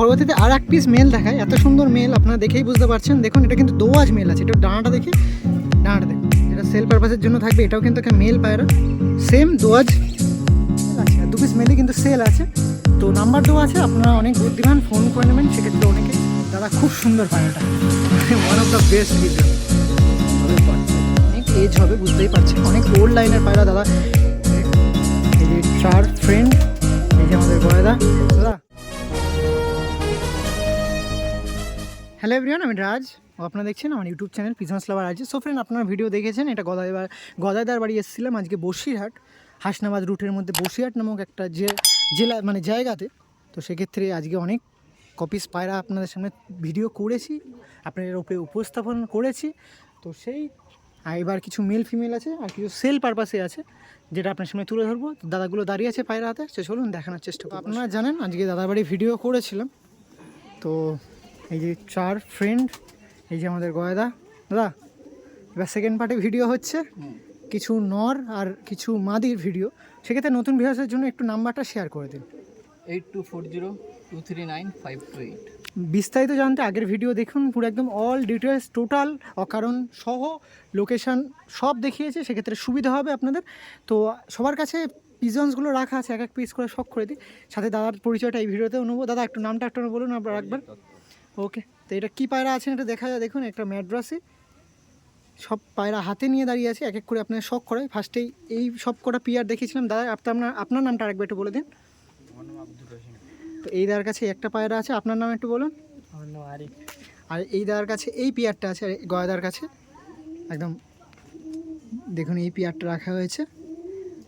পরবর্তীতে আর এক piece mail দেখায়। এত সুন্দর মেল আপনারা দেখেই বুঝতে পারছেন। দেখুন, এটা কিন্তু দোয়াজ মেল আছে। এটা ডানাটা দেখে, ডানাটা দেখুন। এটা সেল পারপাসের জন্য থাকবে। এটাও কিন্তু একটা মেল পায়রা। সেম দোয়াজ আছে। দু পিস মেলে কিন্তু সেল আছে। তো নাম্বার দেওয়া আছে। আপনারা অনেক বুদ্ধিমান ফোন করে নেবেন। সেক্ষেত্রে অনেকে দাদা খুব সুন্দর পায়রাটা। One of the best video অনেক এজ হবে, বুঝতেই পারছেন। অনেক ওল্ড লাইনের পায়রা, দাদা। এই যে চার ফ্রেন্ড এই যে আমাদের গয়দা দাদা হ্যালো এভরিওয়ান আমি রাজ ও আপনারা দেখছেন আমার ইউটিউব চ্যানেল পিজনস লাভার আছে সো ফ্রেন্ড আপনারা ভিডিও দেখেছেন, এটা গদাইবার গদাইদার বাড়ি এসেছিলাম আজকে বসিরহাট, হাসনাবাদ রুটের মধ্যে বসিরহাট নামক একটা যে, জেলা মানে জায়গাতে। তো সেক্ষেত্রে আজকে অনেক কপিস পায়রা আপনাদের সামনে ভিডিও করেছি, আপনাদের উপরে উপস্থাপন করেছি। তো সেই এবার কিছু মেল ফিমেল আছে, আর কিছু সেল পারপাসে আছে, যেটা আপনার সামনে তুলে ধরবো। দাদাগুলো দাঁড়িয়ে আছে পায়রা হাতে সে চলুন দেখানোর চেষ্টা করব। আপনারা জানেন, আজকে দাদার বাড়ি ভিডিও করেছিলাম। তো এই যে চার ফ্রেন্ড এই যে আমাদের গয়দা। দাদা এবার সেকেন্ড পার্টে ভিডিও হচ্ছে। কিছু নর আর কিছু মাদির ভিডিও সেক্ষেত্রে নতুন ভিউয়ার্সের জন্য একটু নাম্বারটা শেয়ার করে দিন। Eight two four zero two three nine five two eight বিস্তারিত জানতে আগের ভিডিও দেখুন। পুরো একদম অল ডিটেলস টোটাল অকারণ সহ লোকেশন সব দেখিয়েছে। সেক্ষেত্রে সুবিধা হবে আপনাদের। তো সবার কাছে পিজনসগুলো রাখা আছে এক এক পিস করে শখ করে দিই। সাথে দাদার পরিচয়টা এই ভিডিওতেও নেব। দাদা একটু নামটা একটু বলুন আপনার রাখবেন। ওকে তো এটা কী পায়রা আছেন এটা দেখা যায় দেখুন একটা ম্যাড্রাসে। সব পায়রা হাতে নিয়ে দাঁড়িয়ে আছে এক এক করে আপনার শখ করে। ফার্স্টেই এই সব কটা পিয়ার দেখিয়েছিলাম দাদা আপনার আপনার নামটা আরেকবার একটু বলে দিন। তো এই দাদার কাছে একটা পায়রা আছে আপনার নাম একটু বলুন। আমার আর এই দাদার কাছে এই পিয়ারটা আছে আর এই গয়াদার কাছে। একদম দেখুন এই পিয়ারটা রাখা হয়েছে।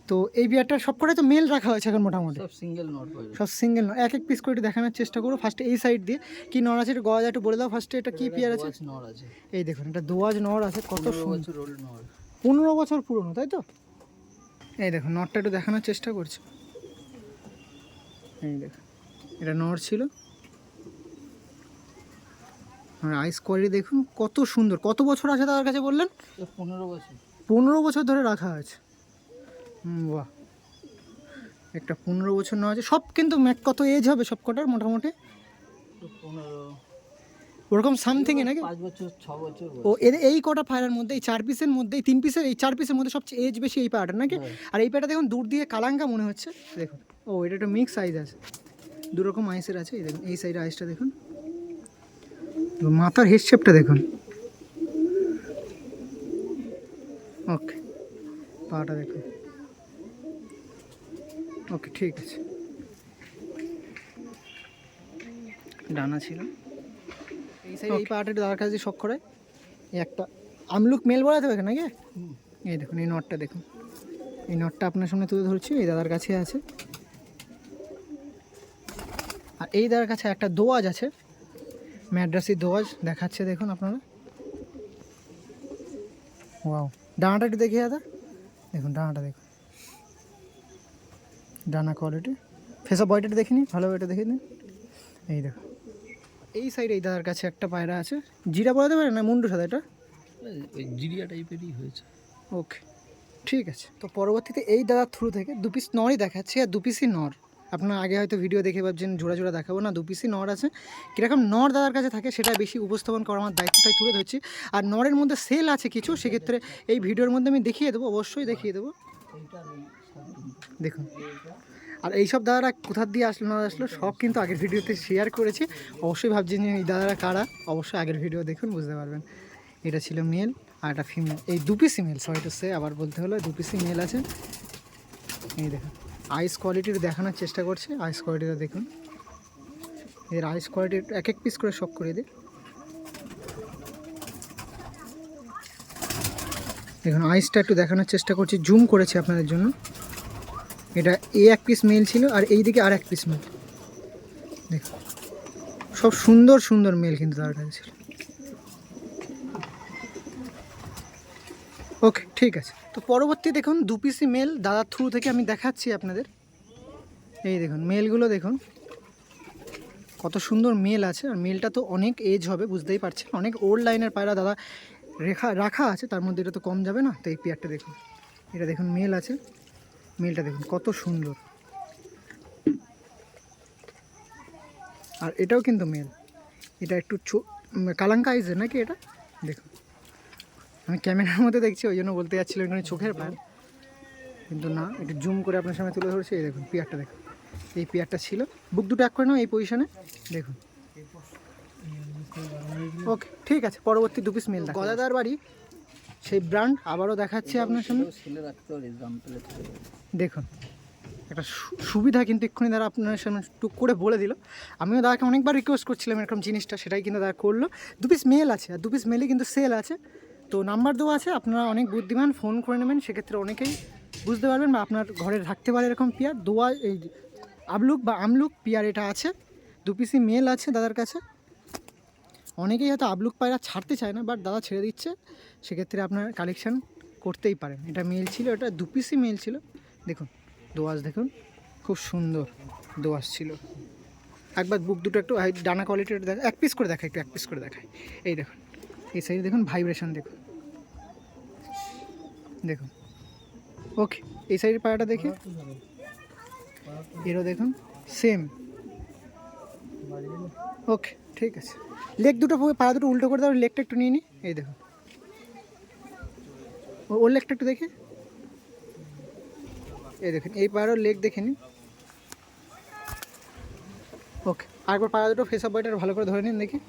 তো এই পিয়ারটা সব করে তো মেল রাখা হয়েছে এখন মোটামুটি। সব সিঙ্গেল নোট সব সিঙ্গেল নয় এক এক পিস করে দেখানোর চেষ্টা করো। ফার্স্টে এই সাইড দিয়ে কি নর আছে একটু গয়াদা একটু বলে দাও। ফার্স্টে এটা কি পিয়ার আছে? নর আছে। এই দেখুন এটা দোয়াজ নর আছে। কত সুন্দর নর পনেরো বছর পুরনো তাই তো? এই দেখুন নটটা একটু দেখানোর চেষ্টা করছে। এই দেখুন এটা নর ছিল। আর আইস কোয়ালিটি দেখুন কত সুন্দর। কত বছর আছে তার কাছে বললেন? পনেরো বছর। পনেরো বছর ধরে রাখা আছে। বাহ। একটা পনেরো বছর নেওয়া আছে সব কিন্তু ম্যাক কত এজ হবে সব কটার মোটামুটি পনেরো। ওরকম সামথিং এ নাকি? পাঁচ বছর ছ বছর ও এর এই কটা ফায়ারের মধ্যে এই চার পিসের মধ্যে এই তিন পিসের এই চার পিসের মধ্যে সবচেয়ে এজ বেশি এই পায়াটা নাকি? হ্যাঁ। আর এই পায়াটা দেখুন দূর দিয়ে কালাঙ্কা মনে হচ্ছে। দেখুন। ও এটা একটা মিক্স সাইজ আছে। দু রকম আইসের আছে। এই দেখুন এই সাইডে আইসটা দেখুন। তো মাথার হেড শেপটা দেখুন। ওকে। পাটা দেখুন। ওকে ঠিক আছে। ডানা ছিল। এই সাইড এই পাটা দাদার কাছে শখ করে। এই একটা আমলুক মেল বলা যাবে নাকি? এই দেখুন এই নটটা দেখুন। এই নটটা আপনার সামনে তুলে ধরছি এই দাদার কাছে আছে। আর এই দাদার কাছে একটা দোয়াজ আছে। ম্যাড্রাসি দোয়াজ দেখাচ্ছে দেখুন আপনারা। ওয়াও ডানাটা একটু দেখি দাদা। দেখুন ডানাটা দেখুন। ডানা কোয়ালিটি ফেসা বয়টা দেখিনি ভালো এটা দেখে নিন এই দেখুন এই সাইডে এই দাদার কাছে একটা পায়রা আছে। জিরা বলাতে পারে না? মুন্ডু সাদা এটা? ওই জিরিয়া টাইপেরই হয়েছে। ওকে ঠিক আছে। তো পরবর্তীতে এই দাদার থ্রু থেকে দু পিস নরই দেখাচ্ছি আর দু পিসই নর আপনার আগে হয়তো ভিডিও দেখে ভাবছেন জোড়া জোড়া দেখাবো না দু পিসই নর আছে। কীরকম নর দাদার কাছে থাকে সেটা বেশি উপস্থাপন করা আমার দায়িত্ব তাই তুলে ধরছি। আর নরের মধ্যে সেল আছে কিছু সেক্ষেত্রে এই ভিডিওর মধ্যে আমি দেখিয়ে দেবো অবশ্যই দেখিয়ে দেবো। দেখুন। আর এইসব দাদারা কোথার দিয়ে আসলো, না আসলো, সব কিন্তু আগের ভিডিওতে শেয়ার করেছি। অবশ্যই ভাবছি যে এই দাদারা কারা? অবশ্যই আগের ভিডিও দেখুন, বুঝতে পারবেন। এটা ছিল মেল, আর একটা ফিমেল এই দু পিসি মেল সরি টু সে আবার বলতে হলো, দু পিসি মেল আছে। এই দেখুন আইস কোয়ালিটির দেখানোর চেষ্টা করছে। আইস কোয়ালিটিটা দেখুন। এর আইস কোয়ালিটি এক এক পিস করে শক করে দিই। দেখুন আইসটা একটু দেখানোর চেষ্টা করছি। জুম করেছি আপনাদের জন্য। এটা এ এক পিস মেল ছিল আর এই দিকে আর এক পিস মেল দেখুন সব সুন্দর সুন্দর মেল কিন্তু তার কাছে ছিল। ওকে ঠিক আছে। তো পরবর্তী দেখুন, দু পিসি মেল দাদার থ্রু থেকে আমি দেখাচ্ছি আপনাদের। এই দেখুন মেলগুলো দেখুন। কত সুন্দর মেল আছে। আর মেলটা তো অনেক এজ হবে, বুঝতেই পারছেন। অনেক ওল্ড লাইনের পায়রা দাদা রেখা, রাখা আছে, তার মধ্যে এটা তো কম যাবে না? তো এই পেয়ারটা দেখুন। এটা দেখুন মেল আছে। মেলটা দেখুন কত সুন্দর। আর এটাও কিন্তু মেল। এটা একটু কালাঙ্কা আইজের নাকি এটা? দেখুন। আমি ক্যামেরার মধ্যে দেখছি ওই জন্য বলতে যাচ্ছিলাম এখানে চোখের পার কিন্তু না একটু জুম করে আপনার সামনে তুলে ধরেছি এই দেখুন পিয়ারটা দেখুন। এই পিয়ারটা ছিল। বুক দুটো এক করে নাও এই পজিশনে দেখুন। ওকে ঠিক আছে পরবর্তী দু পিস মেল গদাদার বাড়ি সেই ব্র্যান্ড আবারও দেখাচ্ছি আপনার সামনে। দেখুন, একটা সুবিধা কিন্তু এক্ষুনি দাদা আপনার সামনে টুক করে বলে দিল। আমিও দাদাকে অনেকবার রিকোয়েস্ট করছিলাম এরকম জিনিসটা, সেটাই কিন্তু দাদা করল। দু পিস মেল আছে, আর দু পিস মেলে কিন্তু সেল আছে। তো নাম্বার দেওয়া আছে, আপনারা অনেক বুদ্ধিমান ফোন করে নেবেন, সেক্ষেত্রে অনেকেই বুঝতে পারবেন বা আপনার ঘরে রাখতে পারে এরকম পিয়ার দোয়া, এই আবলুক বা আমলুক পিয়ার এটা আছে। দু পিসই মেল আছে দাদার কাছে। অনেকেই হয়তো আবলুক পায়রা ছাড়তে চায় না বাট দাদা ছেড়ে দিচ্ছে। সেক্ষেত্রে আপনার কালেকশান করতেই পারেন। এটা মেল ছিল, এটা দু পিসই মেল ছিল। দেখুন দোয়াশ দেখুন, খুব সুন্দর দোয়াশ ছিল। একবার বুক দুটো একটু ডানা কোয়ালিটির দেখা, এক পিস করে দেখায় একটু, এক পিস করে দেখায় এই দেখুন, এই সাইডে দেখুন ভাইব্রেশন দেখুন। দেখুন ওকে এই সাইডের পায়াটা দেখি। এরও দেখুন সেম ওকে ঠিক আছে। লেগ দুটো পা দুটো উল্টো করে দাও লেগটা একটু নিয়ে নি। এই দেখুন ও- ওর লেগটা একটু দেখে। এই দেখুন এই পায়েরও লেগ দেখে নিন। ওকে আরেকবার পায়া দুটো ফেস অফ বয়টা ভালো করে ধরে নিন দেখি।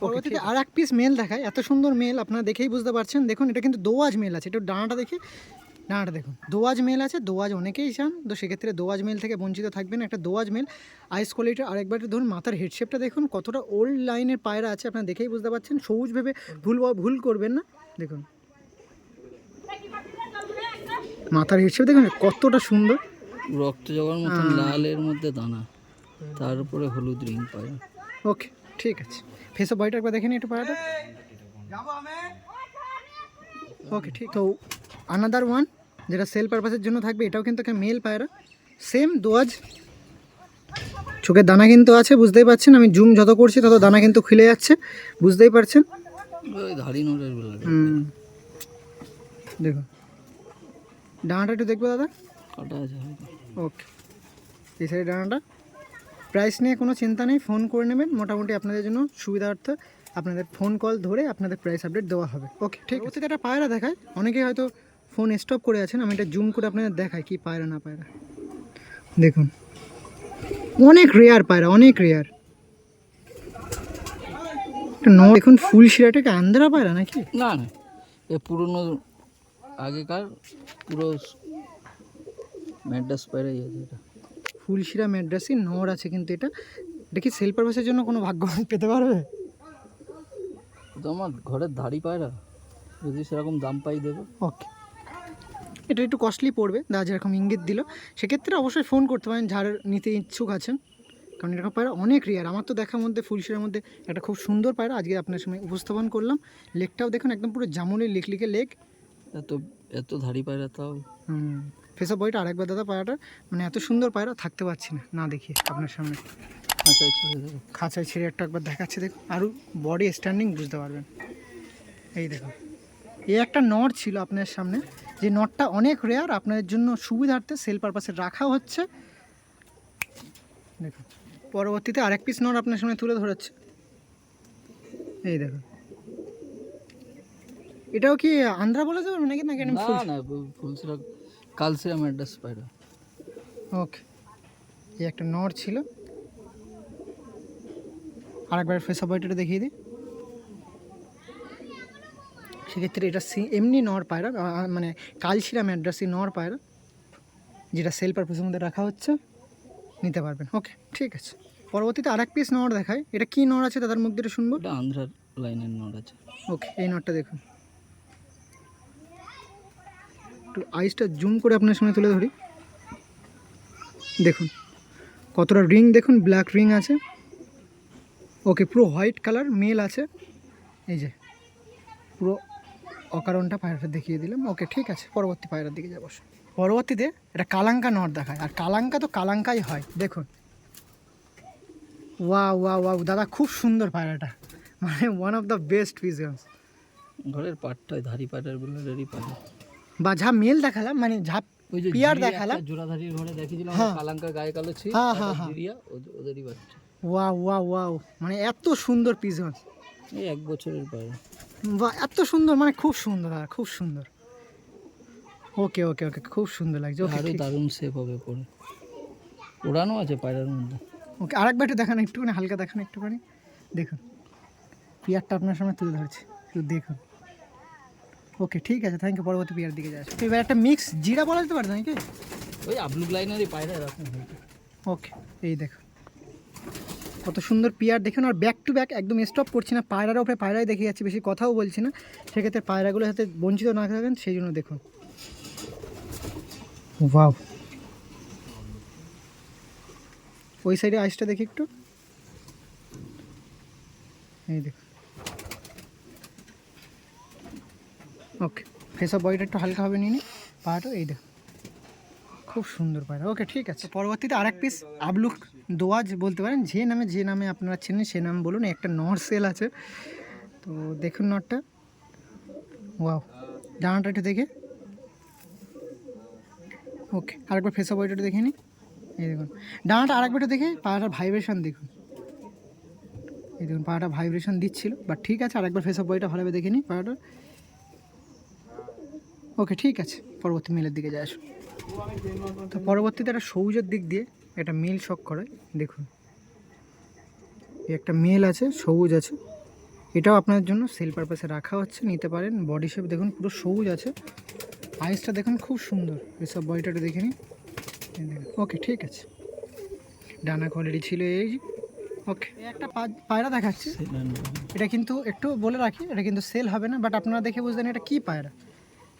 পরবর্তীতে আর এক পিস মেল দেখায়। এত সুন্দর মেল আপনারা দেখেই বুঝতে পারছেন। দেখুন এটা কিন্তু দোয়াজ মেল আছে। একটু ডানাটা দেখি ডানাটা দেখুন দোয়াজ মেল আছে দোয়াজ অনেকেই চান তো সেক্ষেত্রে দোয়াজ মেল থেকে বঞ্চিত থাকবেন একটা দোয়াজ মেল আইস কোয়ালিটি আরেকবার ধরুন মাথার হেডশেপটা দেখুন কতটা ওল্ড লাইনের পায়রা আছে আপনারা দেখেই বুঝতে পারছেন সবুজ ভেবে ভুল ভুল করবেন না। দেখুন। মাথার হেডশেপ দেখুন কতটা সুন্দর। রক্ত জগার মতন লালের মধ্যে দানা তার উপরে হলুদ রিং পায় ওকে ঠিক আছে। ফেস অফ বয়টা একবার দেখে নিই একটু পায়রাটা। ওকে ঠিক তো আনাদার ওয়ান যেটা সেল পারপাসের জন্য থাকবে এটাও কিন্তু একটা মেল পায়রা। সেম দোয়াজ। চোখের দানা কিন্তু আছে বুঝতেই পারছেন? আমি জুম যত করছি তত দানা কিন্তু খুলে যাচ্ছে। বুঝতেই পারছেন? দেখুন। ডানাটা একটু দেখব দাদা? ওকে। এই সাইড ডানাটা। প্রাইস নিয়ে কোনো চিন্তা নেই ফোন করে নেবেন। মোটামুটি আপনাদের জন্য সুবিধার্থে আপনাদের ফোন কল ধরে আপনাদের প্রাইস আপডেট দেওয়া হবে। ওকে ঠিক আছে। একটা পায়রা দেখায়। অনেকে হয়তো ফোন স্টপ করে আছেন আমি এটা জুম করে আপনাদের দেখাই কি পায়রা না পায়রা। দেখুন। অনেক রেয়ার পায়রা অনেক রেয়ার ন দেখুন ফুল শিরাটাকে আন্দ্রা পায়রা নাকি? না না। এ পুরনো আগেকার পুরো ম্যাড্রাস পায়রাই আছে এটা। ফুলশিরা ম্যাড্রাসি নর আছে কিন্তু এটা। এটা কি সেল পারপাসের জন্য কোনো ভাগ্য পেতে পারবে? তো আমার ঘরের ধাড়ি পায়রা। যদি সেরকম দাম পাই দেবো। ওকে এটা একটু কস্টলি পড়বে। দাদা যেরকম ইঙ্গিত দিল। সেক্ষেত্রে অবশ্যই ফোন করতে পারেন যার নিতে ইচ্ছুক আছেন। কারণ এরকম পায়রা অনেক রিয়ার আমার তো দেখার মধ্যে ফুলশিরার মধ্যে একটা খুব সুন্দর পায়রা। আজকে আপনার সময় উপস্থাপন করলাম। লেকটাও দেখুন একদম পুরো জামুনের লিকলিকে লেক। এত এত ধাড়ি পায়রা তাও। ফেসা বইটা আরেকবার দাদা পায়রাটা মানে এত সুন্দর পায়রা থাকতে পারছি না। না দেখিয়ে আপনার সামনে। খাঁচায় ছেড়ে দেবো। খাঁচায় ছেড়ে একটা একবার দেখাচ্ছে দেখুন। আরও বডি স্ট্যান্ডিং বুঝতে পারবেন। এই দেখুন। এই একটা নর ছিল আপনার সামনে। যে নটটা অনেক রেয়ার আপনাদের জন্য সুবিধার্থে সেল পারপাসে রাখা হচ্ছে। দেখুন পরবর্তীতে আরেক পিস নট আপনার সামনে তুলে ধরেছে। এই দেখুন। এটাও কি আন্ধ্রা বলা যাবে নাকি নাকি না না ফুলসিরা কালসিরা ম্যাডাস পায়রা ওকে এই একটা নট ছিল। আরেকবার ফেসা বয়টা দেখিয়ে দিই। সেক্ষেত্রে এটা সি এমনি নর পায়রা মানে কালশিরা ম্যাড্রাসি নর পায়রা যেটা সেল পারপাসের মধ্যে রাখা হচ্ছে নিতে পারবেন। ওকে ঠিক আছে। পরবর্তীতে আরেক পিস নর দেখায় এটা কি নর আছে তাদের মুখ দিয়ে শুনব? আন্ধ্রার লাইনের নোট আছে। ওকে এই নটটা দেখুন। একটু আইসটা জুম করে আপনার সামনে তুলে ধরি। দেখুন কতটা রিং দেখুন ব্ল্যাক রিং আছে। ওকে পুরো হোয়াইট কালার মেল আছে। এই যে পুরো অকারণটা পায়রাটা দেখিয়ে দিলাম। ওকে ঠিক আছে পরবর্তী পায়রার দিকে যাব। পরবর্তীতে এটা কালাঙ্কা নট দেখায়। আর কালাঙ্কা তো কালাঙ্কাই হয়। দেখুন। ওয়া ওয়া ওয়া দাদা খুব সুন্দর পায়রাটা মানে one of the best pigeons ঘরের পাটটায় ধাড়ি পায়রার বেলারেরই পায়রা বা যা মেল দেখালাম মানে যা পিয়ার দেখালাম। জোড়াধারির ঘরে দেখেছিলাম হ্যাঁ। কালাঙ্কা গায়ে কালো ছিল হ্যাঁ, হ্যাঁ, হ্যাঁ। ওদের- ওদেরই বাচ্চা। ওয়াও ওয়াও ওয়াও মানে এত সুন্দর পিজন এই এক বছরের পায়রা বা এত সুন্দর মানে খুব সুন্দর আর খুব সুন্দর। ওকে ওকে ওকে খুব সুন্দর লাগছে। আরও দারুণ শেপ হবে পরে। ওড়ানো আছে পায়রার মধ্যে। ওকে আরেকবার একটু দেখান একটুখানি হালকা দেখান একটুখানি। দেখুন। পিয়ারটা আপনার সামনে তুলে ধরছি। একটু দেখুন। ওকে ঠিক আছে থ্যাংক ইউ পরবর্তী পিয়ার দিকে যাচ্ছি। এবার একটা মিক্স জিরা বলা যেতে পারে নাকি? ওই আবলুক লাইনেরই পায়রা এরকম ওকে এই দেখুন। কত সুন্দর পিয়ার। দেখুন আর ব্যাক টু ব্যাক একদম স্টপ করছি না। পায়রার উপরে পায়রাই দেখে যাচ্ছি, বেশি কথাও বলছি না। সেক্ষেত্রে পায়রাগুলো যাতে বঞ্চিত না থাকেন, সেই জন্য দেখুন। ওই সাইডে আইসটা দেখি একটু। এই দেখুন ওকে ফেস অফ বডিটা একটু হালকা হবে নিয়ে পাটা এই দেখুন খুব সুন্দর পায়রা। ওকে ঠিক আছে। পরবর্তীতে আরেক পিস আবলুক দোয়াজ বলতে পারেন, যে নামে যে নামে আপনারা চেনেন সে নাম বলুন, একটা নর সেল আছে। তো দেখুন নটটা ওয়াও, ডানাটা একটু দেখে। ওকে, আরেকবার ফেসা বইটা দেখে নিই। এই দেখুন, ডানাটা আরেকবার একটু দেখে পাড়াটার ভাইব্রেশন দেখুন। এই দেখুন পাড়াটা ভাইব্রেশন দিচ্ছিল বাট ঠিক আছে, আরেকবার ফেসা বইটা ভালোভাবে দেখে নিই পাড়াটা ওকে, ঠিক আছে, পরবর্তী মেলের দিকে যায় আসুন। তো পরবর্তীতে একটা সবুজের দিক দিয়ে একটা মেল শক করায় দেখুন। এই একটা মেল আছে সবুজ আছে। এটাও আপনার জন্য সেল পারপাসে রাখা হচ্ছে নিতে পারেন। বডি শেপ দেখুন পুরো সবুজ আছে। আইসটা দেখুন খুব সুন্দর। এসব বডিটা দেখে নিন। ওকে ঠিক আছে। ডানা কোয়ালিটি ছিল এই। ওকে একটা পায়রা দেখাচ্ছে। এটা কিন্তু একটু বলে রাখি এটা কিন্তু সেল হবে না বাট আপনারা দেখে বুঝলেন এটা কী পায়রা।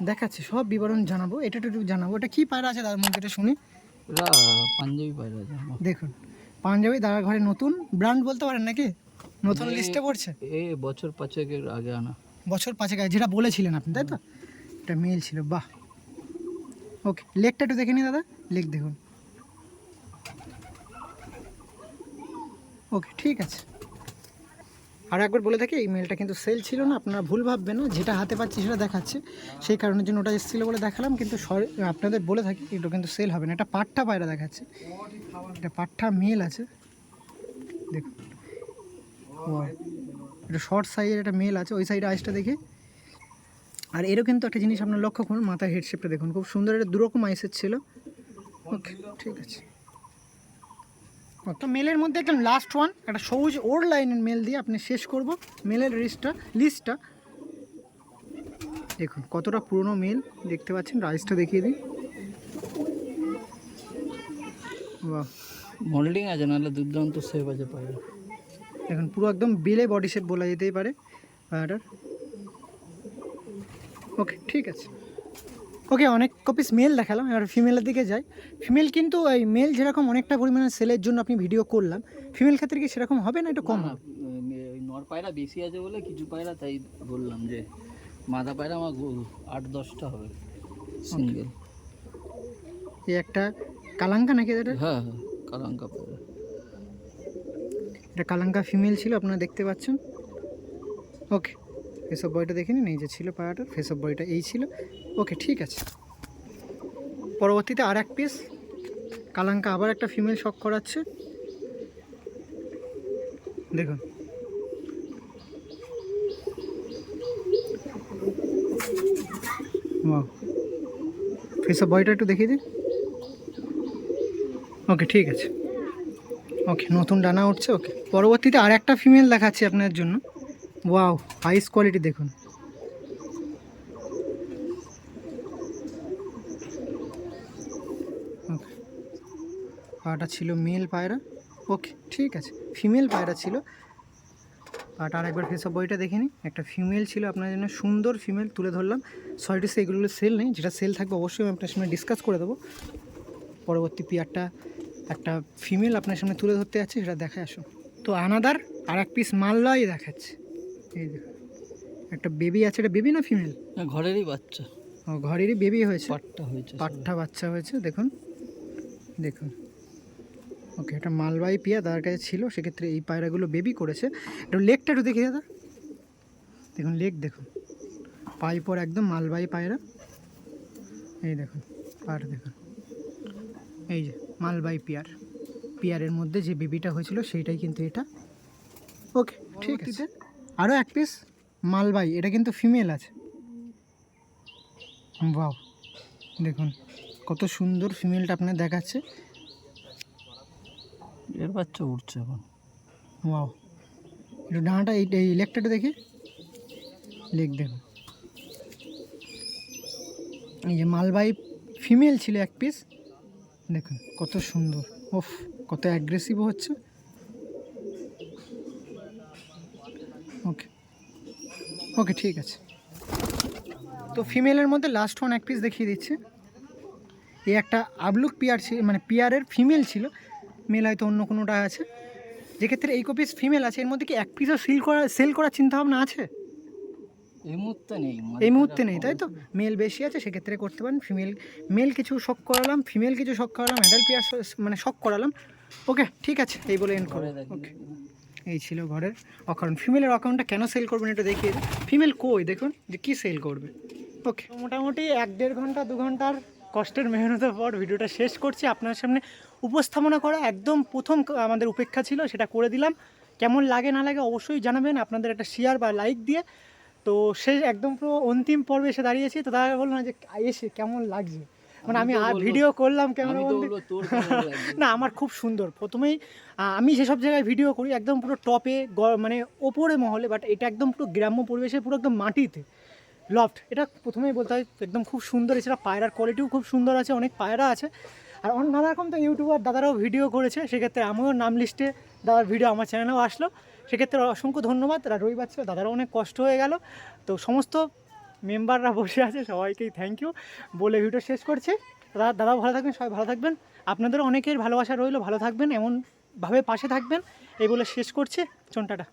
দেখাচ্ছি সব বিবরণ জানাব এটা একটু জানাব। এটা কী পায়রা আছে তার মধ্যে এটা শুনি। এরা পাঞ্জাবি পায়রা আছে দেখুন পাঞ্জাবি দাদা ঘরে নতুন ব্র্যান্ড বলতে পারেন নাকি? নতুন লিস্টে পড়ছে? এই বছর পাঁচেকের আগে আনা। বছর পাঁচেক আগে যেটা বলেছিলেন আপনি তাই তো? এটা মেল ছিল বাহ। ওকে লেকটা একটু দেখে নি দাদা। লেক দেখুন। ওকে ঠিক আছে। আর একবার বলে থাকি, এই মেলটা কিন্তু সেল ছিল না, আপনারা ভুল ভাববেন না, যেটা হাতে পাচ্ছি সেটা দেখাচ্ছে। সেই কারণের জন্য ওটা এসেছিল বলে দেখালাম, কিন্তু আপনাদের বলে থাকি এটা কিন্তু সেল হবে না। এটা পাট্টা পায়রা দেখাচ্ছে। এটা পাট্টা মেল আছে। দেখুন. এটা শর্ট সাইজের একটা মেল আছে, ওই সাইডে আইসটা দেখে। আর এরও কিন্তু একটা জিনিস আপনার লক্ষ্য করুন, মাথার হেডশেপটা দেখুন। খুব সুন্দর এটা দুরকম আইসের ছিল। ওকে ঠিক আছে। তো মেলের মধ্যে একদম লাস্ট ওয়ান একটা সবুজ ওর লাইনের মেল দিয়ে আপনি শেষ করব মেলের লিস্টটা লিস্টটা দেখুন কতটা পুরনো মেল দেখতে পাচ্ছেন রাইসটা দেখিয়ে দিই। বাহ। মোল্ডিং আছে নাহলে দুর্দান্ত শেপ আছে পায়রা দেখুন পুরো একদম বেলে বডি শেপ বলা যেতেই পারে পায়রাটার ওকে ঠিক আছে। ওকে অনেক কপিস মেল দেখালাম এবার ফিমেলের দিকে যাই। ফিমেল কিন্তু এই মেল যেরকম অনেকটা পরিমাণে সেলের জন্য আপনি ভিডিও করলাম ফিমেল ক্ষেত্রে কি সেরকম হবে না একটু কম হবে? নর পায়রা বেশি আছে বলে কিছু পায়রা তাই বললাম যে মাদা পায়রা আমার আট দশটা হবে সিঙ্গেল এই একটা কালাঙ্কা নাকি এটা? হ্যাঁ হ্যাঁ কালাঙ্কা পায়রা। এটা কালাঙ্কা ফিমেল ছিল আপনারা দেখতে পাচ্ছেন। ওকে ফেসঅফ বয়টা দেখে নিন এই যে ছিল পায়াটার ফেসঅফ বয়টা এই ছিল। ওকে, ঠিক আছে। পরবর্তীতে আর এক পিস কালাঙ্কা আবার একটা ফিমেল শক করাচ্ছে। দেখুন। ফেসঅফ বয়টা একটু দেখিয়ে দিন ওকে, ঠিক আছে। ওকে, নতুন ডানা উঠছে, ওকে। পরবর্তীতে আর একটা ফিমেল দেখাচ্ছি আপনার জন্য। ওয়াও হাইস কোয়ালিটি দেখুন। পাটা ছিল মেল পায়রা। ওকে ঠিক আছে। ফিমেল পায়রা ছিল। পাটা আর একবার ফেসব বইটা দেখে নিই একটা ফিমেল ছিল, আপনার জন্য সুন্দর ফিমেল তুলে ধরলাম। সরি এগুলো সেল নেই। যেটা সেল থাকবে, অবশ্যই আমি আপনার সামনে ডিসকাস করে দেবো। পরবর্তী পিয়ারটা একটা ফিমেল আপনার সামনে তুলে ধরতে যাচ্ছে, সেটা দেখায় আসুন। তো আনাদার আর এক পিস মাল্লাই দেখাচ্ছে। এই দেখুন একটা বেবি আছে এটা বেবি না ফিমেল না, ঘরেরই বাচ্চা। ও ঘরেরই বেবি হয়েছে? পাটটা হয়েছে পাট্টা বাচ্চা হয়েছে দেখুন। দেখুন। ওকে এটা মালবাই পিয়া তার কাছে ছিল সেক্ষেত্রে এই পায়রাগুলো বেবি করেছে। একটু লেকটা একটু দেখি দাদা। দেখুন লেক দেখুন। পাই পর একদম মালবাই পায়রা। এই দেখুন আর দেখুন। এই যে মালবাই পিয়ার। পিয়ারের মধ্যে যে বেবিটা হয়েছিল সেইটাই কিন্তু এটা। ওকে ঠিক আছে। আরও এক পিস মালবাই এটা কিন্তু ফিমেল আছে। বাও দেখুন কত সুন্দর ফিমেলটা আপনার দেখাচ্ছে। এর বাচ্চা উঠছে এখন। ওয়াও একটু ডানাটা এই এই লেকটাটা দেখি। লেক দেখুন। এই যে মালবাই ফিমেল ছিল এক পিস দেখুন কত সুন্দর ওফ কত অ্যাগ্রেসিভ হচ্ছে ওকে ওকে ঠিক আছে। তো ফিমেলের মধ্যে লাস্ট ওয়ান এক পিস দেখিয়ে দিচ্ছে। এই একটা আবলুক পিয়ার ছিল মানে পিয়ারের ফিমেল ছিল। মেল হয়তো অন্য কোনোটা আছে। যেক্ষেত্রে এই কপিস ফিমেল আছে এর মধ্যে কি এক পিসও সিল করা সেল করার চিন্তা ভাবনা আছে? এই মুহূর্তে নেই। এই মুহূর্তে নেই তাই তো? মেল বেশি আছে সেক্ষেত্রে করতে পারেন। ফিমেল মেল কিছু শখ করালাম ফিমেল কিছু শখ করালাম অ্যাডাল্ট পেয়ার মানে শখ করালাম। ওকে ঠিক আছে এই বলে এন্ড করো ওকে এই ছিল ঘরের অকাউন্ট ফিমেলের অ্যাকাউন্টটা কেন সেল করবেন এটা দেখিয়ে ফিমেল কই? দেখুন যে কী সেল করবে। ওকে মোটামুটি এক দেড় ঘণ্টা, দু ঘণ্টার কষ্টের মেহনতের পর ভিডিওটা শেষ করছি। আপনার সামনে উপস্থাপনা করা একদম প্রথম আমাদের উপেক্ষা ছিল, সেটা করে দিলাম। কেমন লাগে, না লাগে অবশ্যই জানাবেন। আপনাদের একটা শেয়ার বা লাইক দিয়ে। তো সে একদম পুরো অন্তিম পর্বে এসে দাঁড়িয়েছি। তো তারা বলল না যে এসে কেমন লাগছে? মানে আমি আর ভিডিও করলাম ক্যামেরা? না আমার খুব সুন্দর। প্রথমেই আমি যেসব জায়গায় ভিডিও করি একদম পুরো টপে মানে ওপরে মহলে বাট এটা একদম পুরো গ্রাম্য পরিবেশে পুরো একদম মাটিতে। লফট এটা প্রথমেই বলতে হয় একদম খুব সুন্দর এছাড়া পায়রার কোয়ালিটিও খুব সুন্দর আছে অনেক পায়রা আছে। আর অনেক নানা রকম তো ইউটিউবার দাদারাও ভিডিও করেছে সেক্ষেত্রে আমিও নাম লিস্টে দাদার ভিডিও আমার চ্যানেলেও আসলো। সেক্ষেত্রে অসংখ্য ধন্যবাদ তারা রবি বাচ্চা দাদারও অনেক কষ্ট হয়ে গেল। তো সমস্ত মেম্বাররা বসে আছে, সবাইকেই থ্যাংক ইউ বলে ভিডিও শেষ করছে। দাদা দাদা ভালো থাকবেন, সবাই ভালো থাকবেন। আপনাদের অনেকের ভালোবাসা রইল, ভালো থাকবেন, এমনভাবে পাশে থাকবেন। এই বলে শেষ করছে। চন্টাটা